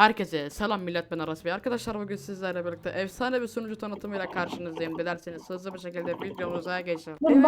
Herkese selam millet ben Aras Bey. Arkadaşlar bugün sizlerle birlikte efsane bir sunucu tanıtımıyla karşınızdayım. Dilerseniz hızlı bir şekilde videomuza geçelim. Evet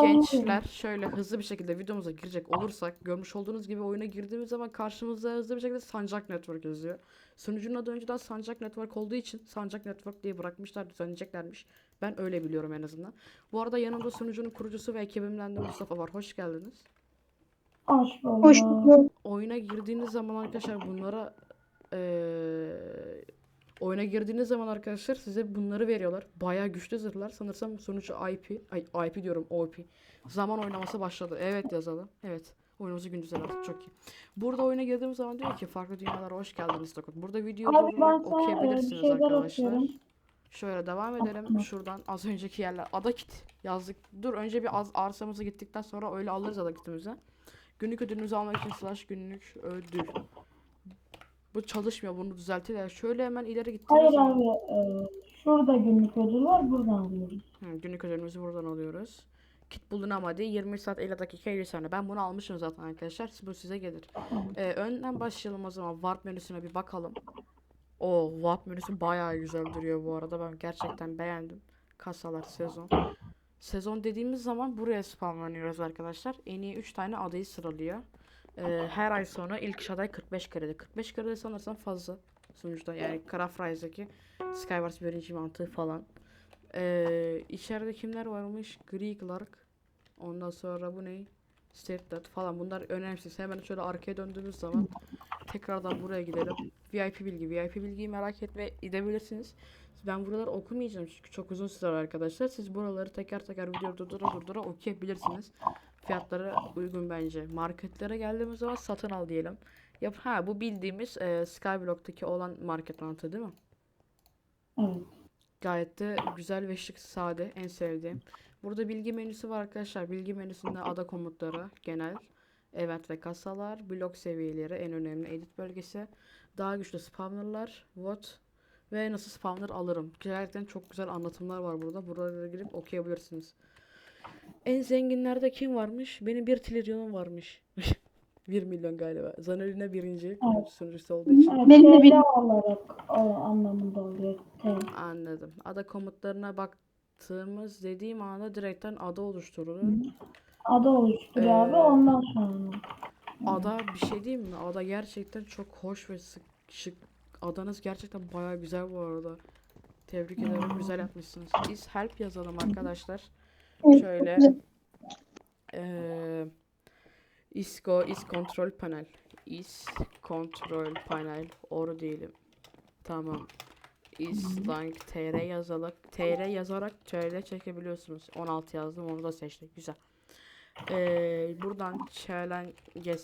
gençler şöyle hızlı bir şekilde videomuza girecek olursak görmüş olduğunuz gibi oyuna girdiğimiz zaman karşımıza hızlı bir şekilde Sancak Network yazıyor. Sunucunun adı önceden Sancak Network olduğu için Sancak Network diye bırakmışlar düzenleyeceklermiş. Ben öyle biliyorum en azından. Bu arada yanımda sunucunun kurucusu ve ekibimden de Mustafa var. Hoş geldiniz. Hoş bulduk. oyuna girdiğiniz zaman arkadaşlar bunlara eee oyuna girdiğiniz zaman arkadaşlar size bunları veriyorlar. Bayağı güçlü zırhlar. Sanırsam sonucu IP, ay IP diyorum OP. Zaman oynaması başladı. Evet yazalım. Evet. Oyunumuzu gündüzler artık çok iyi. Burada oyuna girdiğimiz zaman diyor ki farklı dünyalara hoş geldiniz Dokun. Burada video Abi ben durdurarak sana bir okuyabilirsiniz arkadaşlar. Şöyle devam edelim. Şuradan az önceki yerler. Ada kit yazdık. Dur önce bir az arsamıza gittikten sonra öyle alırız ada kitimizi. Günlük ödülümüzü almak için slash günlük ödül. Bu çalışmıyor. Bunu düzeltiler. Şöyle hemen ileri gittiğimiz Hayır zaman. abi e, şurada günlük ödül var buradan alıyoruz. Hı, günlük ödülümüzü buradan alıyoruz. Kit bulun ama diye 20 saat 50 dakika 50 saniye. Ben bunu almışım zaten arkadaşlar. Bu size gelir. Ee, önden başlayalım o zaman. Warp menüsüne bir bakalım. O Warp menüsü bayağı güzel duruyor bu arada. Ben gerçekten beğendim. Kasalar sezon. Sezon dediğimiz zaman buraya spamlanıyoruz arkadaşlar. En iyi 3 tane adayı sıralıyor. Ee, her ay sonra ilk iş aday 45 kredi. 45 kredi sanırsam fazla. Sonuçta yani Craft Rise'daki Skywars birinci mantığı falan. Ee, içeride kimler varmış? Gri Clark. Ondan sonra bu ne? Stepdad falan. Bunlar önemsiz. Hemen şöyle arkaya döndüğümüz zaman tekrardan buraya gidelim. VIP bilgi. VIP bilgiyi merak etme edebilirsiniz. Ben buraları okumayacağım çünkü çok uzun sürer arkadaşlar. Siz buraları teker teker video durdura durdura okuyabilirsiniz. Fiyatları uygun bence. Marketlere geldiğimiz zaman satın al diyelim. Yap ha bu bildiğimiz e, Skyblock'taki olan market mantığı değil mi? Evet. Gayet de güzel ve şık sade en sevdiğim. Burada bilgi menüsü var arkadaşlar. Bilgi menüsünde ada komutları, genel, event ve kasalar, blok seviyeleri, en önemli edit bölgesi, daha güçlü spawnerlar, what ve nasıl spawner alırım. Gerçekten çok güzel anlatımlar var burada. Buralara girip okuyabilirsiniz. En zenginlerde kim varmış? Benim 1 trilyonum varmış. 1 milyon galiba. Zanelina birinci Evet. sunucusu olduğu için. Evet, Benim de bir- olarak o anlamında oluyor. TL. Anladım. Ada komutlarına baktığımız dediğim anda direkten ada oluşturulur. Adı oluştur Ee, abi ondan sonra. Ada bir şey diyeyim mi? Ada gerçekten çok hoş ve sık, şık. Adanız gerçekten bayağı güzel bu arada. Tebrik ederim. Güzel yapmışsınız. Is help yazalım arkadaşlar. Şöyle. Eee ISCO is control panel. Is control panel. Oru diyelim. Tamam. Is lang tr yazalım. tr yazarak tr çekebiliyorsunuz. 16 yazdım onu da seçtik. Güzel. Eee buradan challenge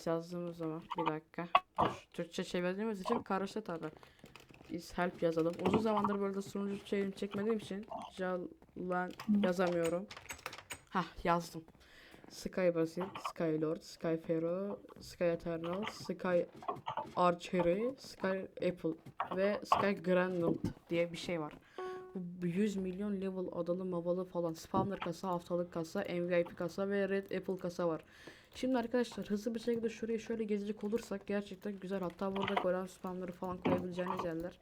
yazdığımız zaman bir dakika. Dur, Türkçe çevirdiğimiz için karıştı tabi. Is help yazalım. Uzun zamandır böyle sunucu şeyini çekmediğim için jalan yazamıyorum. Hah yazdım. Sky Basil, Sky Lord, Sky Pharaoh, Sky Eternal, Sky Archery, Sky Apple ve Sky Granite diye bir şey var. Bu 100 milyon level adalı mavalı falan spawner kasa, haftalık kasa, MVP kasa ve Red Apple kasa var. Şimdi arkadaşlar hızlı bir şekilde şuraya şöyle gezecek olursak gerçekten güzel. Hatta burada golem spamları falan koyabileceğiniz yerler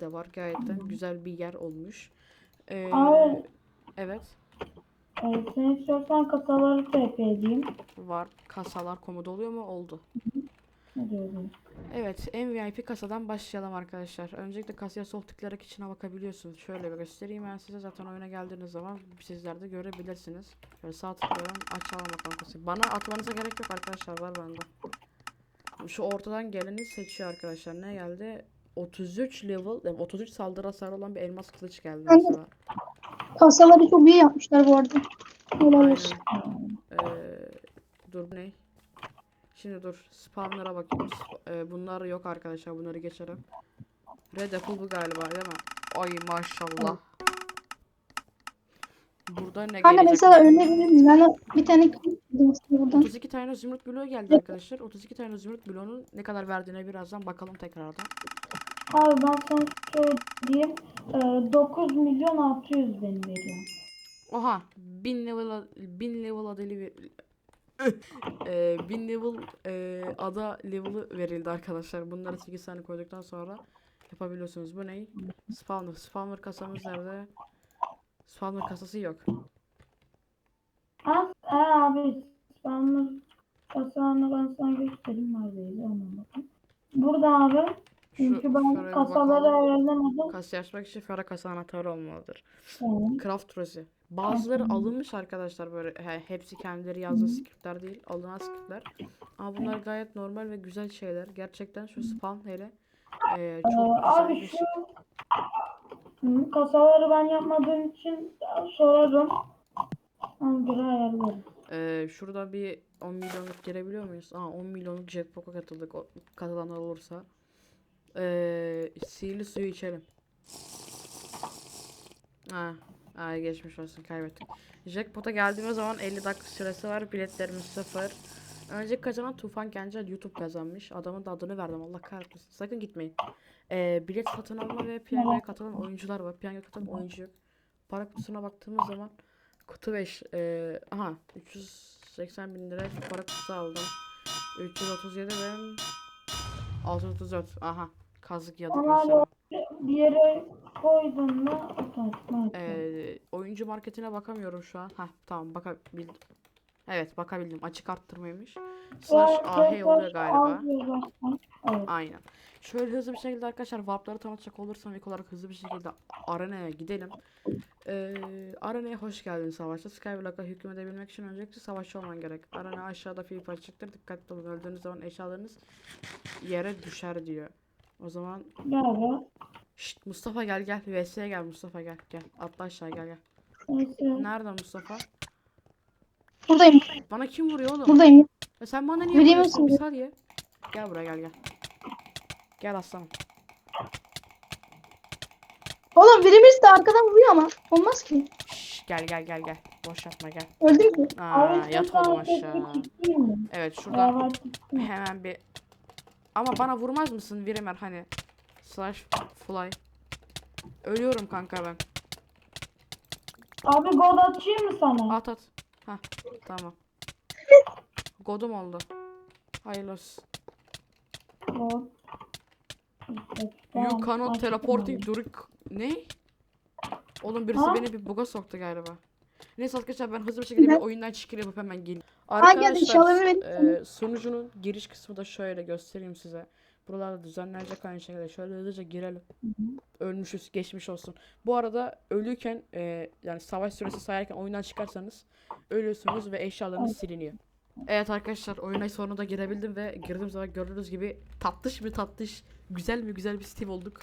de var. Gayetten güzel bir yer olmuş. Ee, evet. Evet, sen istiyorsan kasaları TP edeyim. var. Kasalar komodo oluyor mu? Oldu. Evet, MVP kasadan başlayalım arkadaşlar. Öncelikle kasaya sol tıklayarak içine bakabiliyorsunuz. Şöyle bir göstereyim ben size. Zaten oyuna geldiğiniz zaman sizler de görebilirsiniz. Şöyle sağ tıklıyorum. Açalım bakalım kasayı. Bana atmanıza gerek yok arkadaşlar. Var bende. Şu ortadan geleni seçiyor arkadaşlar. Ne geldi? 33 level, yani 33 saldırı hasarı olan bir elmas kılıç geldi mesela. Kasaları çok iyi yapmışlar bu arada. Aynen. Ee, dur ne? Şimdi dur spamlara bakayım. Sp- ee, bunlar yok arkadaşlar. Bunları geçelim. Red Apple bu galiba değil mi? Ay maşallah. Burada ne Kanka gelecek? mesela örnek verelim. Ben bir tane buradan. 32 tane zümrüt bloğu geldi arkadaşlar. 32 tane zümrüt bloğunun ne kadar verdiğine birazdan bakalım tekrardan. Abi ben sana söyleyeyim. E, 9 milyon 600 bin veriyor. Oha 1000 level 1000 level adeli Ee, 1000 level e, ada level'ı verildi arkadaşlar. Bunları 8 tane koyduktan sonra yapabiliyorsunuz. Bu ne? Spawner. Spawner kasamız nerede? Spawner kasası yok. Ha abi spamlı kasağını ben sana göstereyim neredeydi bakın. Burada abi. Çünkü Şu- ben bir kasaları bakalım. öğrenemedim. Kasa açmak için Fera kasa anahtarı olmalıdır. Evet. Craft Rosie. Bazıları alınmış arkadaşlar böyle he- hepsi kendileri yazdığı scriptler değil alınan scriptler. Ama bunlar gayet normal ve güzel şeyler. Gerçekten şu spawn hele e, çok Ee, güzel abi bir şu şey. Hı, kasaları ben yapmadığım için sorarım. Ona göre ayarlarım. Ee, şurada bir 10 milyonluk girebiliyor muyuz? Aa 10 milyonluk jackpot'a katıldık. O, katılanlar olursa. Ee, sihirli suyu içelim. Ha, ha geçmiş olsun kaybettik. Jackpot'a geldiğimiz zaman 50 dakika süresi var. Biletlerimiz sıfır. Önce kazanan Tufan Gencel YouTube kazanmış. Adamın da adını verdim Allah kahretmesin. Sakın gitmeyin. Ee, bilet satın alma ve piyangoya katılan oyuncular var. Piyangoya katılan oyuncu yok. Para kutusuna baktığımız zaman kutu 5. Ee, aha 380 bin lira para kutusu aldım. 337 ben 634. Aha kazık yadık mesela. Bir yere koydun mu otomatikman. Ee, oyuncu marketine bakamıyorum şu an. Heh tamam bakabildim. Evet bakabildim. Açık arttırmaymış. Slash AH oluyor galiba. Evet. Aynen. Şöyle hızlı bir şekilde arkadaşlar warp'ları tanıtacak olursam ilk olarak hızlı bir şekilde arenaya gidelim. Ee, arenaya hoş geldin savaşta. Skyblock'a hükmedebilmek için öncelikle savaşçı olman gerek. Arena aşağıda flip açıktır. Dikkatli olun. Öldüğünüz zaman eşyalarınız yere düşer diyor. O zaman be. Şşt Mustafa gel gel. VS'ye gel Mustafa gel. Gel. Atla aşağı gel gel. Neyse. Nerede Mustafa? Buradayım. Bana kim vuruyor oğlum? Buradayım. Ya sen bana niye Vereyim vuruyorsun? misin? Bir saniye. Gel buraya gel gel. Gel aslanım. Oğlum birimiz de arkadan vuruyor ama. Olmaz ki. Şşş, gel gel gel gel. Boş yapma gel. Öldüm ki. Aa, Abi yat oğlum aşağı. mi? Evet şuradan gitsin. hemen bir ama bana vurmaz mısın Virimer? Hani slash fly. Ölüyorum kanka ben. Abi gol atayım mı sana? at at. Hah tamam. Godum oldu. Hayırlı olsun. Gol. you cannot teleporting during ne? Oğlum birisi Ha? beni bir buga soktu galiba neyse arkadaşlar ben hızlı bir şekilde bir oyundan çıkıp yapıp hemen geleyim. Vereyim e, sunucunun giriş kısmı da şöyle göstereyim size. Buralarda düzenlenecek aynı şekilde. Şöyle hızlıca girelim. Ölmüşüz geçmiş olsun. Bu arada ölüyken e, yani savaş süresi sayarken oyundan çıkarsanız ölüyorsunuz ve eşyalarınız siliniyor. Evet arkadaşlar oyuna sonunda girebildim ve girdiğim zaman gördüğünüz gibi tatlış bir tatlış güzel mi güzel bir Steve olduk.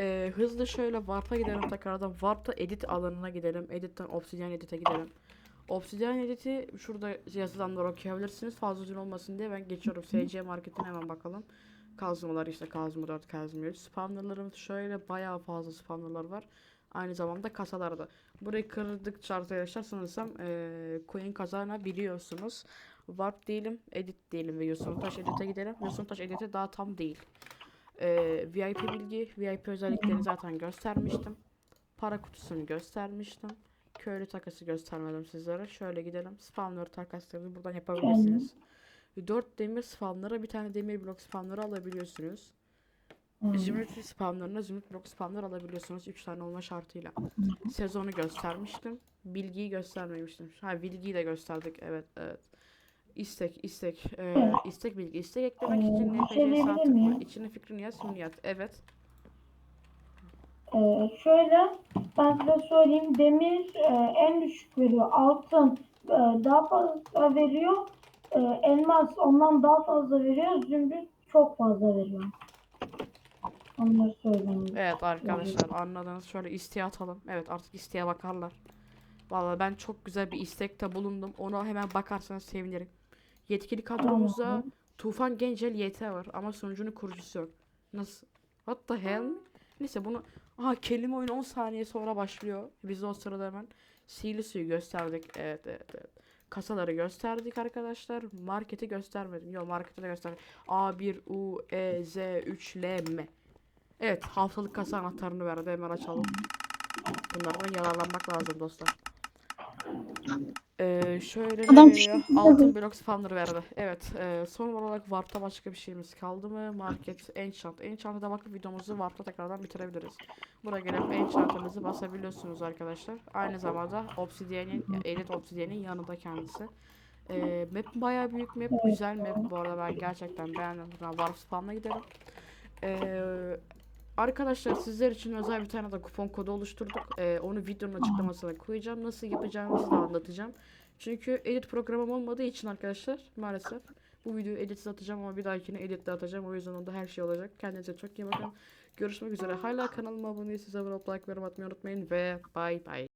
E, hızlı şöyle Warp'a gidelim tekrardan. Warp'ta edit alanına gidelim. Edit'ten Obsidian Edit'e gidelim. Obsidian Edit'i şurada yazılanları okuyabilirsiniz. Fazla uzun olmasın diye ben geçiyorum. SC Market'ine hemen bakalım. Kazmalar işte kazma 4, kazma 3. Spawnerlarımız şöyle bayağı fazla spawnerlar var. Aynı zamanda kasalarda. Burayı kırdıkça arkadaşlar sanırsam eee coin kazanabiliyorsunuz. Warp değilim, edit değilim ve Yosuntaş edit'e gidelim. Yosuntaş edit'e daha tam değil. Eee, VIP bilgi, VIP özelliklerini zaten göstermiştim. Para kutusunu göstermiştim. Köylü takası göstermedim sizlere. Şöyle gidelim. Spawner takaslarını buradan yapabilirsiniz. 4 demir spamlara bir tane demir blok spamları alabiliyorsunuz. Hmm. Zümrüt spamlarına zümrüt blok spamlar alabiliyorsunuz 3 tane olma şartıyla. Sezonu göstermiştim. Bilgiyi göstermemiştim. Ha bilgiyi de gösterdik. Evet evet. İstek istek ee, istek bilgi istek eklemek için NPC diyebilir saat miyim? içine fikrini yaz şimdi yaz. Evet. Ee, şöyle ben size söyleyeyim demir e, en düşük veriyor altın e, daha fazla veriyor e, elmas ondan daha fazla veriyor zümrüt çok fazla veriyor onları söyleyeyim. Evet arkadaşlar anladınız. Şöyle isteğe atalım. Evet artık isteğe bakarlar. Vallahi ben çok güzel bir istekte bulundum. Ona hemen bakarsanız sevinirim. Yetkili kadromuzda. Tufan Gencel YT var ama sunucunun kurucusu yok. Nasıl? What the hell? Neyse bunu Aha kelime oyunu 10 saniye sonra başlıyor. Biz de o sırada hemen sihirli suyu gösterdik. Evet evet evet. Kasaları gösterdik arkadaşlar. Marketi göstermedim. Yok marketi de gösterdim. A1 U E Z 3 L M. Evet haftalık kasa anahtarını verdi. Hemen açalım. Bunlardan yararlanmak lazım dostlar. Ee, şöyle ne Adam veriyor? işte- Altın blok spawner verdi. Evet. E, son olarak Warp'ta başka bir şeyimiz kaldı mı? Market, Enchant. Enchant'a bakıp videomuzu Warp'ta tekrardan bitirebiliriz. Buraya gelip Enchant'ınızı basabiliyorsunuz arkadaşlar. Aynı zamanda Obsidian'in, Elite Obsidian'in yanında kendisi. E, map bayağı büyük map. Güzel map bu arada ben gerçekten beğendim. Ben Warp spawn'a giderim. Ee, arkadaşlar sizler için özel bir tane de kupon kodu oluşturduk. Ee, onu videonun açıklamasına koyacağım. Nasıl yapacağımızı da anlatacağım. Çünkü edit programım olmadığı için arkadaşlar maalesef bu videoyu editsiz atacağım ama bir dahakine editle atacağım. O yüzden onda her şey olacak. Kendinize çok iyi bakın. Görüşmek üzere. Hala kanalıma abone değilseniz abone olup like yorum atmayı unutmayın ve bye bye.